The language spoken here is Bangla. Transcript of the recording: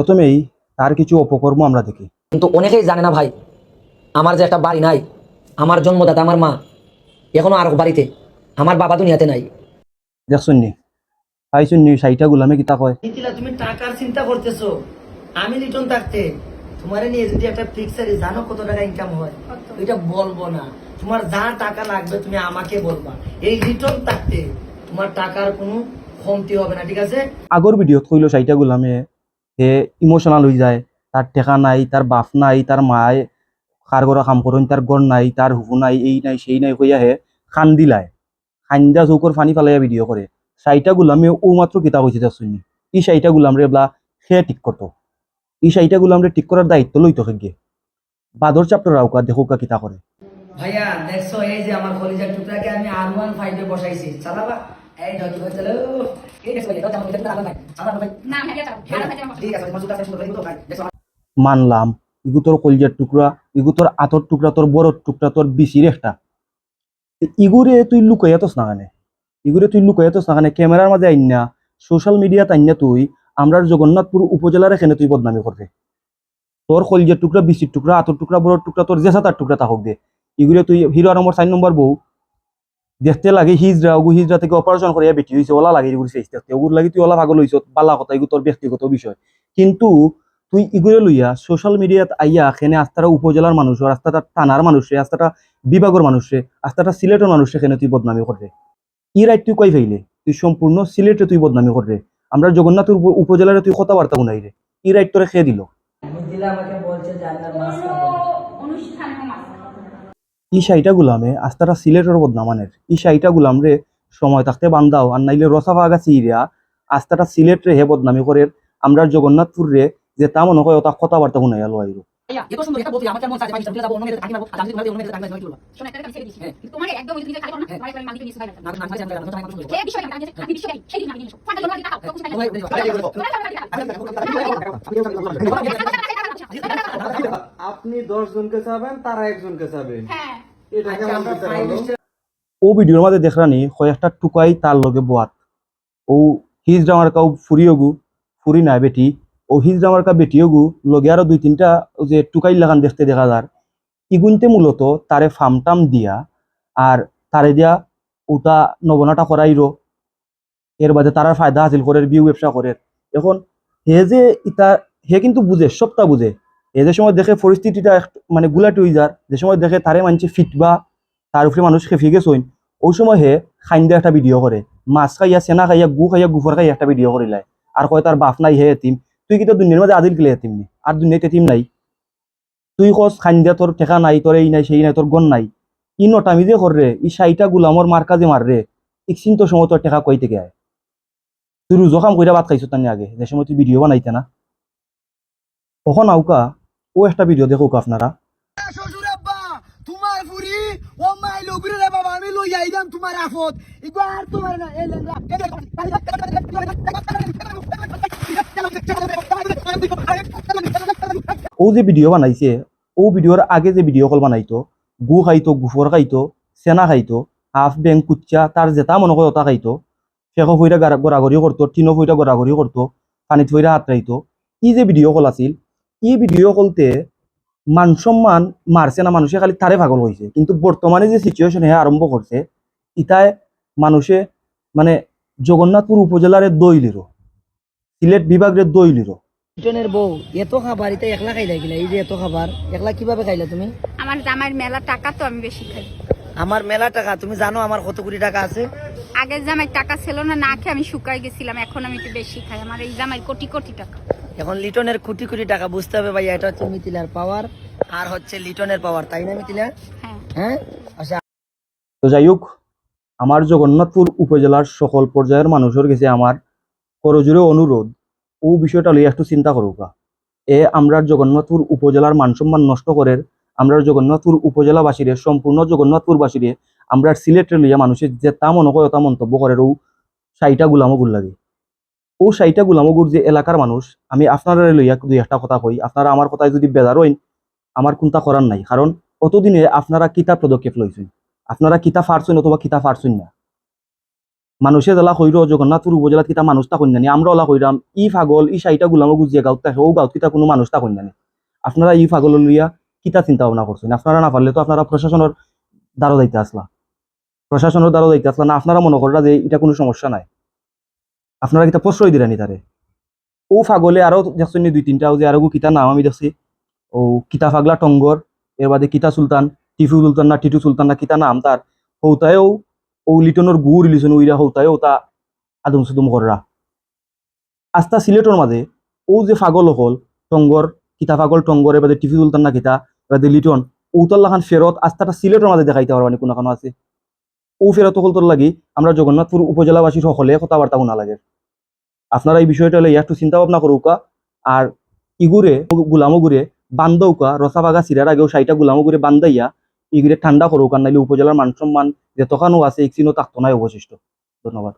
প্রথমেই তার কিছু অপকর্ম আমরা দেখি। কিন্তু অনেকেই জানে না ভাই আমার যে একটা বাড়ি নাই আমার জন্মদাতা আমার মা এখনও আর বাড়িতে আমার বাবা দুনিয়াতে নাই। দেখছুন নি পাইছুন নি সাইটা গুলামে কিতা কয়? তুমি টাকার চিন্তা করতেছো আমি লিটন থাকতে তোমার নিয়ে যদি একটা ফিক্সারি জানো কত টাকা ইনকাম হয়? এটা বলব না। তোমার যা টাকা লাগবে তুমি আমাকে বলবা। এই লিটন থাকতে তোমার টাকার কোনো কমতি হবে না ঠিক আছে? আগৰ ভিডিঅ'ত কইলো চাৰিটা গোলামে হে ইমোশনাল হৈ যায়, তাৰ টেকা নাই, তাৰ বাপ নাই, তাৰ মায়ে খাৰ কৰা কাম কৰোঁ, তাৰ গড় নাই, তাৰ হুবু নাই, এই নাই, সেই নাই কৈ আহে, কান্দি লাই কান্দা চৌকৰ ফানি পেলাই ভিডিও কৰে। চাৰিটা গোলামে ও মাত্ৰ কিতা কৈছে দেচোন ই চাৰিটা গোলামৰে বোলা সেয়া ঠিক করতো ই চাৰিটা গোলামৰে ঠিক কৰাৰ দায়িত্ব লইতো খেগে বাদর চাপ্টার রাউকা দেখুকা কিতা করে ভাইয়া, দেখছ, এই যে আমার কলিজার টুকরাকে আমি আর ওয়ান ফাইভে বসাইছি চালাবা। এই ঢকি ভাই চালো এই দেখো এটা আমার ভিতরে আলাদা নাই আলাদা ভাই না আমি এটা চালাবো। ভাড়া ভাড়া আমার ঠিক আছে তোমার জুতা সুন্দর ভাই ভাই মানলাম ইগু তোর কলজার টুকরা ইগু তোর আতর টুকরা তোর বড় টুকরা তোর একটা। ইগুরে তুই লুকাইয়াতস না কানে? ইগুরে তুই লুকাইয়াতস না কানে? ক্যামেরার মাঝে আইনা সোশ্যাল মিডিয়াত আইনা তুই আমরার জগন্নাথপুর উপজেলার এখানে তুই বদনামি করবে। তোর কলজার টুকরা বিচির টুকরা আতর টুকরা বড় টুকরা তোর জেসা তার টুকরা তাহক দে। ইগুরে তুই হিরো নম্বর চার নম্বর বউ দেখতে লাগে হিজরা ওগু হিজরা থেকে অপারেশন করিয়া বেটি হয়েছে ওলা লাগে এগুলো ফেস দেখতে ওগুলো লাগে তুই ওলা পাগল হইছ বালা কথা এগুলো তোর ব্যক্তিগত বিষয়। কিন্তু তুই ইগুরে লইয়া সোশ্যাল মিডিয়াত আইয়া এখানে আস্তাটা উপজেলার মানুষ রাস্তাটা থানার মানুষে আস্তাটা বিভাগের মানুষে আস্তাটা সিলেটের মানুষে এখানে তুই বদনামি করবে। ই রাইট তুই কই ফাইলে তুই সম্পূর্ণ সিলেটে তুই বদনামি করবে। আমরা জগন্নাথের উপ- উপজেলারে তুই কথাবার্তা শুনাই রে। ই রাইট তোরে খেয়ে দিল? দিলা আমাকে বলছে যে আপনার মাছ পুরো অনুষ্ঠানে মাছ ই শাইটা গুলামে আস্তাটা সিলেটের বদনামানের। ই শাইটা গুলাম রে সময় থাকতে বান্দাও আর নাইলে রসা ভাগা চিরিয়া আস্তাটা সিলেট রে হে বদনামি করে। আমরা জগন্নাথপুর রে যে তা মনে হয় ওটা কথাবার্তা আইরো শোনো দিছি কিন্তু তোমার একদম না না না না না না না আপনি দশ জনকে চাবেন তারা একজনকে চাবেন হ্যাঁ। এটা কেমন ও ভিডিওর মধ্যে দেখরানি কয়েকটা টুকাই তার লগে বোয়াত। ও হিজ ডামার কাউ ফুরিও গু ফুরি নাই বেটি। ও হিজ ডামার কা বেটিও গু লগে আরও দুই তিনটা যে টুকাই লাগান দেখতে দেখা যার। ইগুনতে মূলত তারে ফার্ম টাম দিয়া আর তারে দিয়া ওটা নবনাটা করাইরো। এর বাদে তারার ফায়দা হাসিল করে বিউ ব্যবসা করে এখন হে যে ইতা হে কিন্তু বুঝে সবটা বুঝে। এ যে সময় দেখে পরিস্থিতিটা মানে গুলাটি হয়ে যার, যে সময় দেখে তারে মানছে ফিটবা, তার উপরে মানুষ খেফি গেছইন ওই সময় হে খাইন্দা একটা ভিডিও করে, মাছ খাইয়া, সেনা খাইয়া, গু খাইয়া, গুফর খাইয়া একটা ভিডিও করিলাই আর কয় তার বাপ নাই, হে এতিম। তুই কিন্তু দুনিয়ার মধ্যে আদিল কিলে এতিম নি? আর দুনিয়াতে এতিম নাই। তুই কস খাইন্দা তোর ঠেকা নাই, তোর এই নাই, সেই নাই, তোর গন নাই। ই নটামি যে কর রে, ই সাইটা গুলামর মার কাজে মার রে ইকসিন্ত সময় তোর ঠেকা কই থেকে আয়? তুই রুজো খাম, কইরা ভাত খাইছো তানি আগে। যে সময় তুই ভিডিও বানাইতে না। কখন আউকা ও একটা ভিডিও দেখো আপনারা। তোমার ও মাই লোগুরে রে বাবা আমি লই আইলাম তোমার আফত। ইগো আর তোমার না এ লেঙ্গা ও যে ভিডিও বানাইছে ও ভিডিওর আগে যে ভিডিও কল বানাইতো গু খাইতো গুফর খাইতো সেনা খাইতো হাফ বেং কুচ্চা তার যেটা মনে করে ওটা খাইতো ফেঁকো ফইরা গড়াগড়ি করতো টিনো ফইরা গড়াগড়ি করতো পানিত ফইরা হাত রাইতো ই যে ভিডিও কল আছিল ই ভিডিও কলতে মান সম্মান মারছে না মানুষে খালি তারে পাগল হয়েছে কিন্তু বর্তমানে যে সিচুয়েশন হে আরম্ভ করছে ইতায় মানুষে মানে জগন্নাথপুর উপজেলার দইলিরো সিলেট বিভাগের দইলিরো লিটনের বউ এত খাবার এটা একলা খাইলা গিলা এই যে এত খাবার একলা কীভাবে খাইলা তুমি? আমার জামাইয়ের মেলা টাকা তো আমি বেশি খাই। আমার মেলা টাকা তুমি জানো আমার কত কোটি টাকা আছে? আগের জামাইয়ের টাকা ছিল না না খেয়ে আমি শুকাই গেছিলাম এখন আমি একটু বেশি খাই। আমার এই জামাই কোটি কোটি টাকা। এখন লিটনের কোটি কোটি টাকা বুঝতে হবে ভাইয়া এটা হচ্ছে মিথিলার পাওয়ার আর হচ্ছে লিটনের পাওয়ার তাই না মিথিলা? হ্যাঁ। হ্যাঁ? আচ্ছা। তো যাই হোক আমার জগন্নাথপুর উপজেলার সকল পর্যায়ের মানুষের কাছে আমার করজোরে অনুরোধ ও বিষয়টা লইয়া একটু চিন্তা করুকা এ আমরা জগন্নাথপুর উপজেলার মানসম্মান নষ্ট করে আমরা জগন্নাথপুর উপজেলাবাসীরে সম্পূর্ণ জগন্নাথপুরবাসীরে আমরা সিলেটের লইয়া মানুষের যে তা মনে হয় তা মন্তব্য করে ও সাইটা গুলামগুর লাগে। ও সাইটা গুলামগুর যে এলাকার মানুষ, আমি আপনারা লইয়া দুই একটা কথা কই। আপনারা আমার কথায় যদি বেজার হইন, আমার কোনটা করার নাই। কারণ অতদিনে আপনারা কিতা পদক্ষেপ লইছেন? আপনারা কিতা ফারছেন অথবা কিতা ফারছেন না? মানুষে জ্বালা কইর জগন্নাথপুর উপজেলাত কিতা মানুষ তা কন্যানি আমরা ওলা কইরাম, ই ফাগল ই সাইটা গুলামো যে গাঁত থাকে ও গাঁত কিতা কোনো মানুষ তা কন্যানি আপনারা ই পাগল লইয়া কিতা চিন্তা ভাবনা করছেন? আপনারা না পারলে তো আপনারা প্রশাসনের দ্বারও যাইতে আসলা। প্রশাসনের দ্বারও যাইতে আসলা না, আপনারা মনে করা যে এটা কোনো সমস্যা নাই। আপনারা কিতা প্রশ্রয় দিলেনি তারে ও ফাগলে আরও দেখছেন দুই তিনটা যে আরও কিতা নাম আমি দেখছি। ও কিতা ফাগলা টঙ্গর, এর বাদে কিতা সুলতান, টিফু সুলতান না টিটু সুলতান না কিতা নাম তার। হৌতায়ও ও লিটনের গু লিছন উইরা হৌতায়ও তা আদম সুদম কররা। আস্তা সিলেটর মাঝে ও যে ফাগল হল, টঙ্গর, কিতা ফাগল টঙ্গর এবারে টিফু সুলতান না কিতা এবারে লিটন ঔতল্লা খান ফেরত আস্তাটা সিলেটের মাঝে দেখাইতে পারবানি কোনো কোনো আছে। ও ফেরত হল তোর লাগি আমরা জগন্নাথপুর উপজেলাবাসী সকলে কথাবার্তা শোনা লাগে। আপনারা এই বিষয়টা হলে একটু চিন্তা ভাবনা করুকা। আর ইগুরে গুলামো গুরে বান্ধৌকা রসা বাগা সিরার আগেও সাইটা গুলামো গুরে বান্ধাইয়া ইগুরে ঠান্ডা করুক, নাইলে উপজেলার মান সম্মান যে তখনও আছে ইকচিনও তাকতো নাই অবশিষ্ট। ধন্যবাদ।